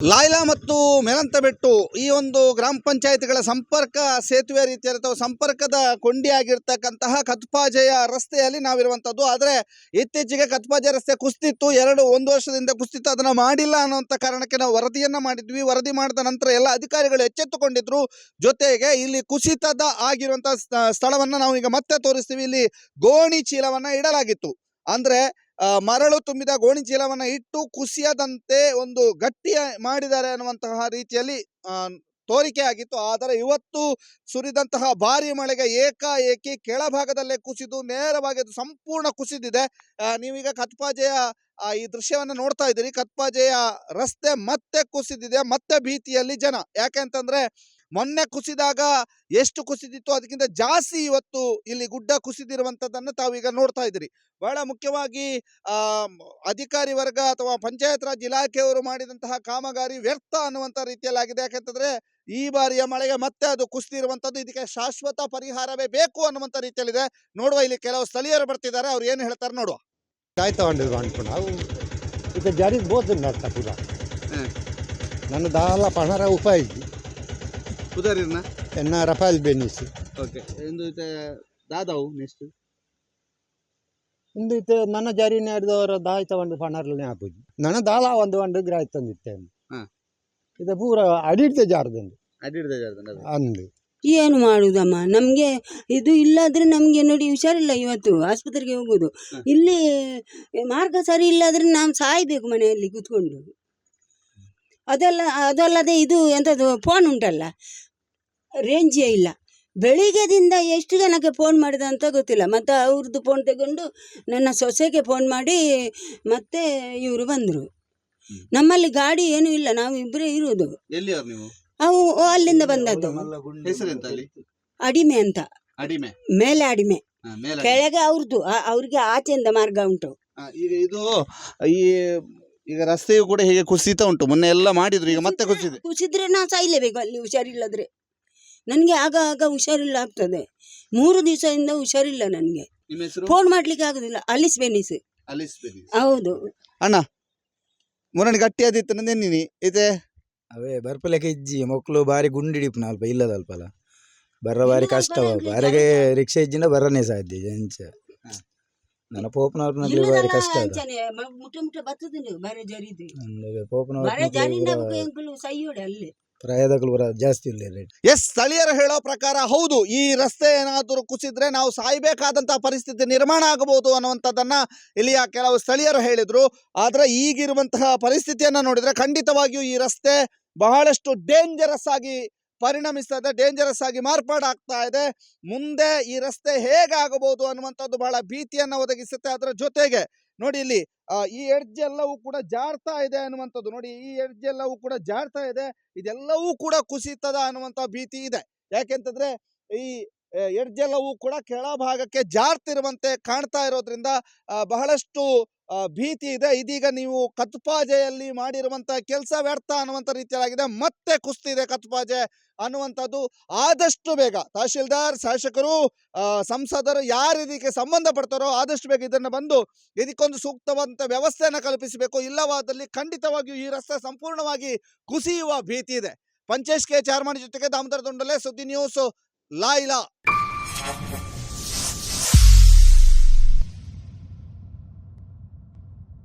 ಲಾಯ್ಲಾ ಮತ್ತು ಮೆಲಂತಬೆಟ್ಟು ಈ ಒಂದು ಗ್ರಾಮ ಪಂಚಾಯತ್ಗಳ ಸಂಪರ್ಕ ಸೇತುವೆ ರೀತಿಯ ಸಂಪರ್ಕದ ಕೊಂಡಿಯಾಗಿರ್ತಕ್ಕಂತಹ ಕತ್ಪಾಜೆಯ ರಸ್ತೆಯಲ್ಲಿ ನಾವಿರುವಂಥದ್ದು. ಆದರೆ ಇತ್ತೀಚೆಗೆ ಕತ್ಪಾಜೆ ರಸ್ತೆ ಕುಸ್ತಿತ್ತು. ಎರಡು, ಒಂದು ವರ್ಷದಿಂದ ಕುಸ್ತಿತ್ತು. ಅದನ್ನು ಮಾಡಿಲ್ಲ ಅನ್ನುವಂಥ ಕಾರಣಕ್ಕೆ ನಾವು ವರದಿಯನ್ನು ಮಾಡಿದ್ವಿ. ವರದಿ ಮಾಡಿದ ನಂತರ ಎಲ್ಲ ಅಧಿಕಾರಿಗಳು ಎಚ್ಚೆತ್ತುಕೊಂಡಿದ್ರು. ಜೊತೆಗೆ ಇಲ್ಲಿ ಕುಸಿತದ ಆಗಿರುವಂಥ ಸ್ಥಳವನ್ನು ನಾವು ಈಗ ಮತ್ತೆ ತೋರಿಸ್ತೀವಿ. ಇಲ್ಲಿ ಗೋಣಿ ಚೀಲವನ್ನ ಇಡಲಾಗಿತ್ತು. ಅಂದ್ರೆ ಮರಳು ತುಂಬಿದ ಗೋಣಿ ಚೀಲವನ್ನು ಇಟ್ಟು ಕುಸಿಯದಂತೆ ಒಂದು ಗಟ್ಟಿ ಮಾಡಿದ್ದಾರೆ ಅನ್ನುವಂತಹ ರೀತಿಯಲ್ಲಿ ತೋರಿಕೆ ಆಗಿತ್ತು. ಆದರೆ ಇವತ್ತು ಸುರಿದಂತಹ ಭಾರಿ ಮಳೆಗೆ ಏಕಾಏಕಿ ಕೆಳಭಾಗದಲ್ಲೇ ಕುಸಿದು ನೇರವಾಗಿ ಅದು ಸಂಪೂರ್ಣ ಕುಸಿದಿದೆ. ನೀವೀಗ ಕತ್ಪಾಜೆಯ ಈ ದೃಶ್ಯವನ್ನು ನೋಡ್ತಾ ಇದ್ದೀರಿ. ಕತ್ಪಾಜೆಯ ರಸ್ತೆ ಮತ್ತೆ ಕುಸಿದಿದೆ, ಮತ್ತೆ ಭೀತಿಯಲ್ಲಿ ಜನ. ಯಾಕೆ ಅಂತಂದ್ರೆ ಮೊನ್ನೆ ಕುಸಿದಾಗ ಎಷ್ಟು ಕುಸಿದಿತ್ತು ಅದಕ್ಕಿಂತ ಜಾಸ್ತಿ ಇವತ್ತು ಇಲ್ಲಿ ಗುಡ್ಡ ಕುಸಿದಿರುವಂಥದ್ದನ್ನು ತಾವೀಗ ನೋಡ್ತಾ ಇದ್ದೀರಿ. ಬಹಳ ಮುಖ್ಯವಾಗಿ ಅಧಿಕಾರಿ ವರ್ಗ ಅಥವಾ ಪಂಚಾಯತ್ ರಾಜ್ ಇಲಾಖೆಯವರು ಮಾಡಿದಂತಹ ಕಾಮಗಾರಿ ವ್ಯರ್ಥ ಅನ್ನುವಂಥ ರೀತಿಯಲ್ಲಾಗಿದೆ ಯಾಕಂತಂದರೆ ಈ ಬಾರಿಯ ಮಳೆಗೆ ಮತ್ತೆ ಅದು ಕುಸಿದಿರುವಂತದ್ದು ಇದಕ್ಕೆ ಶಾಶ್ವತ ಪರಿಹಾರವೇ ಬೇಕು ಅನ್ನುವಂಥ ರೀತಿಯಲ್ಲಿದೆ. ನೋಡುವ ಇಲ್ಲಿ ಕೆಲವು ಸ್ಥಳೀಯರು ಬರ್ತಿದ್ದಾರೆ. ಅವ್ರು ಏನು ಹೇಳ್ತಾರೆ ನೋಡುವ. ಜಾರಿ ತಗೊಂಡಿದ್ರು ನನ್ನ ದಾಲ ಪಣರ ಉಪಾಯಿ ಎನ್ನ ರಫಾಲ್ ಓಕೆ ದಾದಾವು ನೆಕ್ಸ್ಟ್? ಇಂದು ಇತ್ತೆ ನನ್ನ ಜಾರಿ ನಡೆದವರ ದಾಯ ಒಂದು ಪಣರ್ಲನೆ ಹಾಕುದು. ನನ್ನ ದಾಲ ಒಂದು ಒಂದು ಗ್ರಾಯ ತಂದಿತ್ತೆ ಹಂ. ಇದು ಪೂರ ಅಡಿಡ್ತೆ ಜಾರದಂದು. ಅಡ್ಡಿಡ್ದೆ ಅಂದು. ಏನು ಮಾಡುದಮ್ಮ? ನಮಗೆ ಇದು ಇಲ್ಲಾದ್ರೆ ನಮಗೆ ನೋಡಿ ಹುಷಾರಿಲ್ಲ ಇವತ್ತು ಆಸ್ಪತ್ರೆಗೆ ಹೋಗೋದು. ಹ. ಇಲ್ಲಿ ಮಾರ್ಗ ಸರಿ ಇಲ್ಲಾದ್ರೆ ನಾವು ಸಾಯ್ಬೇಕು ಮನೆಯಲ್ಲಿ ಕೂತ್ಕೊಂಡು. ಅದಲ್ಲ ಅದಲ್ಲದೆ ಇದು ಎಂಥದ್ದು ಫೋನ್ ಉಂಟಲ್ಲ. ರೇಂಜೇ ಇಲ್ಲ. ಬೆಳಿಗ್ಗೆದಿಂದ ಎಷ್ಟು ಜನಕ್ಕೆ ಫೋನ್ ಮಾಡಿದೆ ಅಂತ ಗೊತ್ತಿಲ್ಲ. ಮತ್ತು ಅವ್ರದ್ದು ಫೋನ್ ತಗೊಂಡು ನನ್ನ ಸೊಸೆಗೆ ಫೋನ್ ಮಾಡಿ ಮತ್ತೆ ಇವರು ಬಂದರು. ನಮ್ಮಲ್ಲಿ ಗಾಡಿ ಏನೂ ಇಲ್ಲ. ನಾವು ಇಬ್ಬರೇ ಇರುವುದು. ಅವು ಅಲ್ಲಿಂದ ಬಂದದ್ದು. ಹೆಸರೆಂತ ಅಲ್ಲಿ? ಅಡಿಮೆ ಅಂತ. ಅಡಿಮೆ. ಮೇಲೆ ಅಡಿಮೆ. ಕೆಳಗೆ ಅವ್ರದ್ದು. ಅವ್ರಿಗೆ ಆಚೆಯಿಂದ ಮಾರ್ಗ ಉಂಟು. ಈಗ ಇದು ಈ ಈಗ ರಸ್ತೆಯು ಕೂಡ ಹೀಗೆ ಕುಸಿತ ಉಂಟು. ಮೊನ್ನೆ ಎಲ್ಲ ಮಾಡಿದ್ರು. ಈಗ ಮತ್ತೆ ಕುಸಿದೆ. ಕುಸಿದ್ರೆ ನಾವು ಸಾಯ್ಲೇಬೇಕು ಅಲ್ಲಿ ಹುಷಾರಿಲ್ಲದ್ರೆ. ನನಗೆ ಆಗ ಆಗ ಹುಷಾರಿಲ್ಲ ಆಗ್ತದೆ. ಮೂರು ದಿವಸದಿಂದ ಹುಷಾರಿಲ್ಲ ನನಗೆ. ನಿಮ್ಮ ಹೆಸರು? ಫೋನ್ ಮಾಡ್ಲಿಕ್ಕೆ ಆಗುದಿಲ್ಲ. ಅಲಿಸ್ ಬೆನಿಸ್. ಅಲಿಸ್ಬೇಡಿ ಹೌದು. ಅಣ್ಣ ಮುರಣಿ ಗಟ್ಟಿ ಆದಿತ್ತು ನೆನ್ನಿನಿ. ಇದೆ? ಅವೇ ಬರ್ಪಲೆ ಇಜ್ಜಿ ಮಕ್ಕಳು ಬಾರಿ ಗುಂಡಿಡಿಪ್ನ ಅಲ್ಪ ಇಲ್ಲದ ಅಲ್ಪಲ ಬರ್ರ ಬಾರಿ ಇಲ್ಲ, ಕಷ್ಟ ಬರಲ್ರಿ, ಬಾರಿಗೆ ಜನ- ರಿಕ್ಷಾ ಇಜ್ಜಿನ ಬರನೇ ಸಾಧ್ಯ ಜಂಚ ಹ. ನನ್ನ ಪೋಪನವ್ರನಲ್ಲಿ ಬಾರಿ ಕಷ್ಟ ಅದ. ಮುಟ್ಟ ಮುಟ್ಟ ಬರ್ತದೆ ಬಾರಿ ಜರಿದು ಪೋಪನವ್ರ ಸೈಯೋಡೆ ಅಲ್ಲಿ. ಪ್ರಾಯದಗಳು ಜಾಸ್ತಿ ಇಲ್ಲ ರೇಟ್ ಎಸ್, ಸ್ಥಳೀಯರು ಹೇಳೋ ಪ್ರಕಾರ ಹೌದು, ಈ ರಸ್ತೆ ಏನಾದರೂ ಕುಸಿದ್ರೆ ನಾವು ಸಾಯ್ಬೇಕಾದಂತಹ ಪರಿಸ್ಥಿತಿ ನಿರ್ಮಾಣ ಆಗಬಹುದು ಅನ್ನುವಂಥದ್ದನ್ನ ಇಲ್ಲಿಯ ಕೆಲವು ಸ್ಥಳೀಯರು ಹೇಳಿದ್ರು. ಆದ್ರೆ ಈಗಿರುವಂತಹ ಪರಿಸ್ಥಿತಿಯನ್ನ ನೋಡಿದ್ರೆ ಖಂಡಿತವಾಗಿಯೂ ಈ ರಸ್ತೆ ಬಹಳಷ್ಟು ಡೇಂಜರಸ್ ಆಗಿ ಪರಿಣಮಿಸ್ತದೆ ಡೇಂಜರಸ್ ಆಗಿ ಮಾರ್ಪಾಡಾಗ್ತಾ ಇದೆ. ಮುಂದೆ ಈ ರಸ್ತೆ ಹೇಗಾಗಬಹುದು ಅನ್ನುವಂಥದ್ದು ಬಹಳ ಭೀತಿಯನ್ನು ಒದಗಿಸುತ್ತೆ. ಅದರ ಜೊತೆಗೆ ನೋಡಿ ಇಲ್ಲಿ ಈ ಎಡ್ಜ್ ಎಲ್ಲವೂ ಕೂಡ ಜಾರ್ತಾ ಇದೆ ಅನ್ನುವಂಥದ್ದು. ನೋಡಿ ಈ ಎಡ್ಜ್ ಎಲ್ಲವೂ ಕೂಡ ಜಾರ್ತಾ ಇದೆ. ಇದೆಲ್ಲವೂ ಕೂಡ ಕುಸಿತದ ಅನ್ನುವಂಥ ಭೀತಿ ಇದೆ. ಯಾಕೆಂತಂದ್ರೆ ಈ ಎಡ್ಜ್ ಎಲ್ಲವೂ ಕೂಡ ಕೆಳಭಾಗಕ್ಕೆ ಜಾರ್ತಿರುವಂತೆ ಕಾಣ್ತಾ ಇರೋದ್ರಿಂದ ಬಹಳಷ್ಟು ಭೀತಿ ಇದೆ. ಇದೀಗ ನೀವು ಕತ್ಪಾಜೆಯಲ್ಲಿ ಮಾಡಿರುವಂತಹ ಕೆಲಸ ವ್ಯರ್ಥ ಅನ್ನುವಂಥ ರೀತಿಯಾಗಿದೆ ಮತ್ತೆ ಕುಸ್ತಿದೆ ಕತ್ಪಾಜೆ ಅನ್ನುವಂಥದ್ದು. ಆದಷ್ಟು ಬೇಗ ತಹಶೀಲ್ದಾರ್, ಶಾಸಕರು ಸಂಸದರು ಯಾರು ಇದಕ್ಕೆ ಸಂಬಂಧಪಡ್ತಾರೋ ಆದಷ್ಟು ಬೇಗ ಇದನ್ನು ಬಂದು ಇದಕ್ಕೊಂದು ಸೂಕ್ತವಾದಂಥ ವ್ಯವಸ್ಥೆಯನ್ನು ಕಲ್ಪಿಸಬೇಕು. ಇಲ್ಲವಾದಲ್ಲಿ ಖಂಡಿತವಾಗಿಯೂ ಈ ರಸ್ತೆ ಸಂಪೂರ್ಣವಾಗಿ ಕುಸಿಯುವ ಭೀತಿ ಇದೆ. ಪಂಚೇಶ್ ಕೆ. ಚಾರ್ಮಾಣಿ ಜೊತೆಗೆ ದಾಮೋದರ ದುಂಡಲೆ ಸುದ್ದಿ ನ್ಯೂಸ್ ಲಾಯ್ಲಾ